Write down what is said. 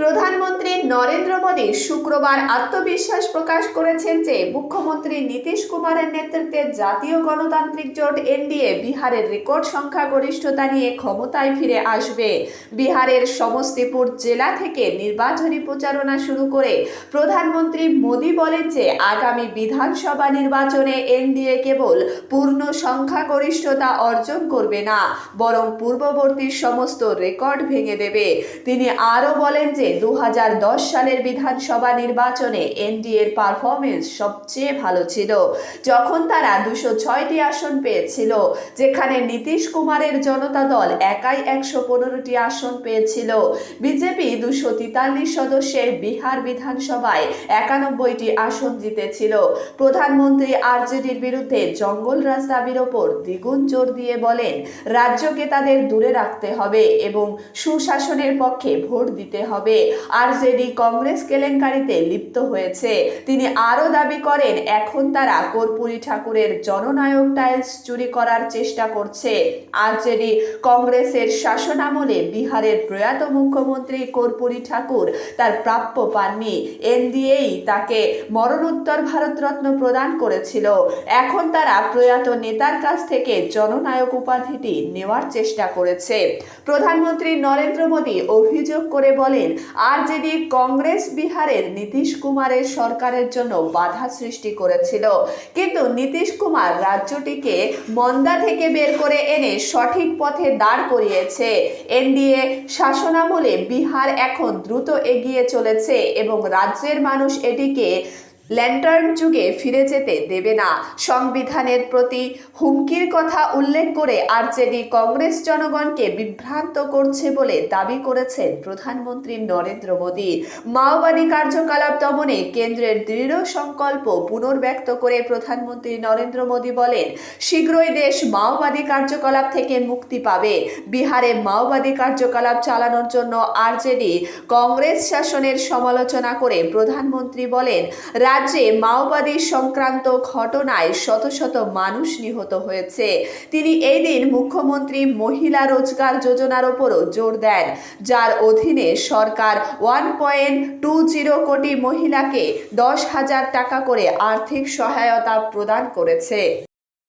প্রধানমন্ত্রী নরেন্দ্র মোদী শুক্রবার আত্মবিশ্বাস প্রকাশ করেছেন যে মুখ্যমন্ত্রী নীতিশ কুমারের নেতৃত্বে জাতীয় গণতান্ত্রিক জোট এনডিএ বিহারের রেকর্ড সংখ্যাগরিষ্ঠতা নিয়ে ক্ষমতায় ফিরে আসবে। বিহারের সমস্তিপুর জেলা থেকে নির্বাচনী প্রচারণা শুরু করে প্রধানমন্ত্রী মোদী বলেন যে আগামী বিধানসভা নির্বাচনে এনডিএ কেবল পূর্ণ সংখ্যাগরিষ্ঠতা অর্জন করবে না, বরং পূর্ববর্তী সমস্ত রেকর্ড ভেঙে দেবে। তিনি আরও বলেন যে দু হাজার দশ সালের বিধানসভা নির্বাচনে এনডিএর পারফরমেন্স সবচেয়ে ভালো ছিল। যখন তারা দুশো ছয়টি আসন পেয়েছিল, যেখানে নীতিশ কুমারের জনতা দল একাই একশো পনেরোটি আসন পেয়েছিল। বিজেপি দুশো তেতাল্লিশ সদস্যের বিহার বিধানসভায় একানব্বইটি আসন জিতেছিল। প্রধানমন্ত্রী আরজেডির বিরুদ্ধে জঙ্গলরাজ দাবির ওপর দ্বিগুণ জোর দিয়ে বলেন, রাজ্যকে তাদের দূরে রাখতে হবে এবং সুশাসনের পক্ষে ভোট দিতে হবে। আরজেডি কংগ্রেস কেলেঙ্কারিতে লিপ্ত হয়েছে। তিনি আরও দাবি করেন, এখন তারা কর্পূরী ঠাকুরের জননায়ক টাইলস চুরি করার চেষ্টা করছে। আরজেডি কংগ্রেসের শাসনামলে বিহারের প্রয়াত মুখ্যমন্ত্রী কর্পূরী ঠাকুর তার প্রাপ্য পাননি। এনডিএই তাকে মরণোত্তর ভারতরত্ন প্রদান করেছিল। এখন তারা প্রয়াত নেতার কাছ থেকে জননায়ক উপাধিটি নেওয়ার চেষ্টা করেছে। প্রধানমন্ত্রী নরেন্দ্র মোদী অভিযোগ করে বলেন আরজেডি কংগ্রেস বিহারের নীতিশ কুমারের সরকারের জন্য বাধা সৃষ্টি করেছিল। কিন্তু নীতিশ কুমার রাজ্যটিকে মন্দা থেকে বের করে এনে সঠিক পথে দাঁড় করিয়েছে। এনডিএ শাসনামলে বিহার এখন দ্রুত এগিয়ে চলেছে এবং রাজ্যের মানুষ এটিকে ল্যান্টার্ন যুগে ফিরে যেতে দেবে না। সংবিধানের প্রতি হুমকির কথা উল্লেখ করে আরজেডি কংগ্রেস জনগণকে বিভ্রান্ত করছে বলে দাবি করেছেন প্রধানমন্ত্রী নরেন্দ্র মোদী। মাওবাদী কার্যকলাপ দমনে কেন্দ্রের দৃঢ় সংকল্প পুনর্ব্যক্ত করে প্রধানমন্ত্রী নরেন্দ্র মোদী বলেন, শীঘ্রই দেশ মাওবাদী কার্যকলাপ থেকে মুক্তি পাবে। বিহারে মাওবাদী কার্যকলাপ চালানোর জন্য আরজেডি কংগ্রেস শাসনের সমালোচনা করে প্রধানমন্ত্রী বলেন রাজ্যে মাওবাদী সংক্রান্ত ঘটনায় শত শত মানুষ নিহত হয়েছে। তিনি এই দিন মুখ্যমন্ত্রী মহিলা রোজগার যোজনার ওপরও জোর দেন, যার অধীনে সরকার one point two zero crore মহিলাকে দশ হাজার টাকা করে আর্থিক সহায়তা প্রদান করেছে।